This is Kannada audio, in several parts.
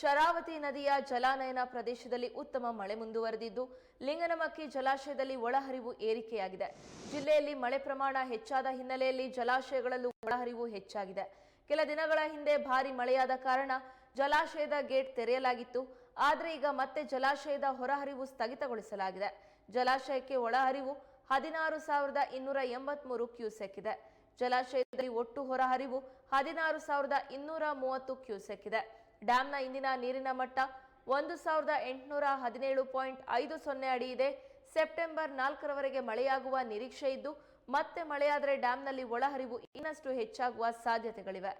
ಶರಾವತಿ ನದಿಯ ಜಲಾನಯನ ಪ್ರದೇಶದಲ್ಲಿ ಉತ್ತಮ ಮಳೆ ಮುಂದುವರೆದಿದ್ದು, ಲಿಂಗನಮಕ್ಕಿ ಜಲಾಶಯದಲ್ಲಿ ಒಳಹರಿವು ಏರಿಕೆಯಾಗಿದೆ. ಜಿಲ್ಲೆಯಲ್ಲಿ ಮಳೆ ಪ್ರಮಾಣ ಹೆಚ್ಚಾದ ಹಿನ್ನೆಲೆಯಲ್ಲಿ ಜಲಾಶಯಗಳಲ್ಲೂ ಒಳಹರಿವು ಹೆಚ್ಚಾಗಿದೆ. ಕೆಲ ದಿನಗಳ ಹಿಂದೆ ಭಾರಿ ಮಳೆಯಾದ ಕಾರಣ ಜಲಾಶಯದ ಗೇಟ್ ತೆರೆಯಲಾಗಿತ್ತು. ಆದರೆ ಈಗ ಮತ್ತೆ ಜಲಾಶಯದ ಹೊರಹರಿವು ಸ್ಥಗಿತಗೊಳಿಸಲಾಗಿದೆ. ಜಲಾಶಯಕ್ಕೆ ಒಳಹರಿವು ಹದಿನಾರು ಸಾವಿರದ ಇನ್ನೂರ ಎಂಬತ್ಮೂರು ಕ್ಯೂಸೆಕ್ ಇದೆ. ಜಲಾಶಯದಲ್ಲಿ ಒಟ್ಟು ಹೊರಹರಿವು ಹದಿನಾರು ಸಾವಿರದ ಇನ್ನೂರ ಮೂವತ್ತು ಕ್ಯೂಸೆಕ್ ಇದೆ. ಡ್ಯಾಂನ ಇಂದಿನ ನೀರಿನ ಮಟ್ಟ ಒಂದು ಸಾವಿರದ ಎಂಟುನೂರ ಹದಿನೇಳು ಪಾಯಿಂಟ್ ಐದು ಸೊನ್ನೆ ಅಡಿ ಇದೆ. ಸೆಪ್ಟೆಂಬರ್ ನಾಲ್ಕರವರೆಗೆ ಮಳೆಯಾಗುವ ನಿರೀಕ್ಷೆ ಇದ್ದು, ಮತ್ತೆ ಮಳೆಯಾದರೆ ಡ್ಯಾಂನಲ್ಲಿ ಒಳಹರಿವು ಇನ್ನಷ್ಟು ಹೆಚ್ಚಾಗುವ ಸಾಧ್ಯತೆಗಳಿವೆ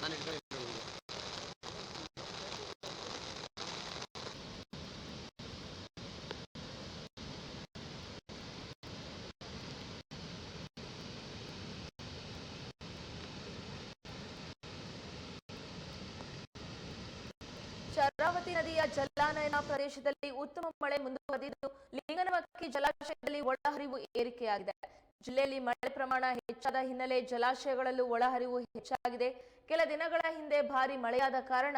ನಾನು ಇಟ್ಕೊಂಡಿದ್ದೀನಿ ಶರಾವತಿ ನದಿಯ ಜಲಾನಯನ ಪ್ರದೇಶದಲ್ಲಿ ಉತ್ತಮ ಮಳೆ ಮುಂದುವರೆದಿದ್ದು, ಲಿಂಗನಮಕ್ಕಿ ಜಲಾಶಯದಲ್ಲಿ ಒಳಹರಿವು ಏರಿಕೆಯಾಗಿದೆ. ಜಿಲ್ಲೆಯಲ್ಲಿ ಮಳೆ ಪ್ರಮಾಣ ಹೆಚ್ಚಾದ ಹಿನ್ನೆಲೆ ಜಲಾಶಯಗಳಲ್ಲೂ ಒಳಹರಿವು ಹೆಚ್ಚಾಗಿದೆ. ಕೆಲ ದಿನಗಳ ಹಿಂದೆ ಭಾರಿ ಮಳೆಯಾದ ಕಾರಣ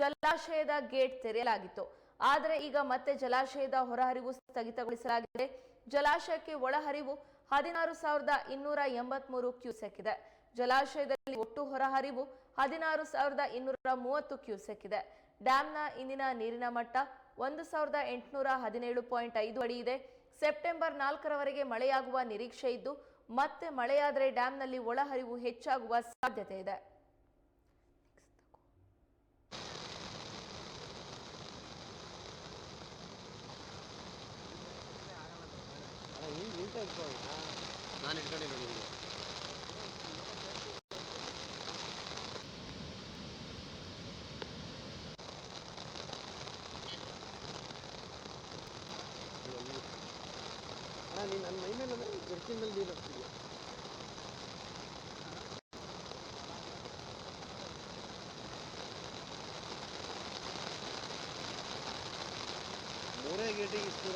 ಜಲಾಶಯದ ಗೇಟ್ ತೆರೆಯಲಾಗಿತ್ತು. ಆದರೆ ಈಗ ಮತ್ತೆ ಜಲಾಶಯದ ಹೊರಹರಿವು ಸ್ಥಗಿತಗೊಳಿಸಲಾಗಿದೆ. ಜಲಾಶಯಕ್ಕೆ ಒಳಹರಿವು ಹದಿನಾರು ಸಾವಿರದ ಇನ್ನೂರ ಎಂಬತ್ಮೂರು ಕ್ಯೂಸೆಕ್ ಇದೆ. ಜಲಾಶಯದಲ್ಲಿ ಒಟ್ಟು ಹೊರಹರಿವು ಹದಿನಾರು ಸಾವಿರದ ಇನ್ನೂರ ಮೂವತ್ತು ಕ್ಯೂಸೆಕ್ ಇದೆ. ಡ್ಯಾಂನ ಇಂದಿನ ನೀರಿನ ಮಟ್ಟ ಒಂದು ಸಾವಿರದ ಎಂಟುನೂರ ಹದಿನೇಳು ಪಾಯಿಂಟ್ ಐದು ಅಡಿ ಇದೆ. ಸೆಪ್ಟೆಂಬರ್ ನಾಲ್ಕರವರೆಗೆ ಮಳೆಯಾಗುವ ನಿರೀಕ್ಷೆ ಇದ್ದು, ಮತ್ತೆ ಮಳೆಯಾದರೆ ಡ್ಯಾಂನಲ್ಲಿ ಒಳಹರಿವು ಹೆಚ್ಚಾಗುವ ಸಾಧ್ಯತೆ ಇದೆ. ನಾನು ನೀನು ನನ್ನ ಮೈ ಮೇಲೆ ಜರ್ಕಿನ್ ಮೇಲೆ ನೀನು ಹೋಗ್ತೀಯ ಮೂರೇ ಗೇಟಿಗೆ ಇಷ್ಟು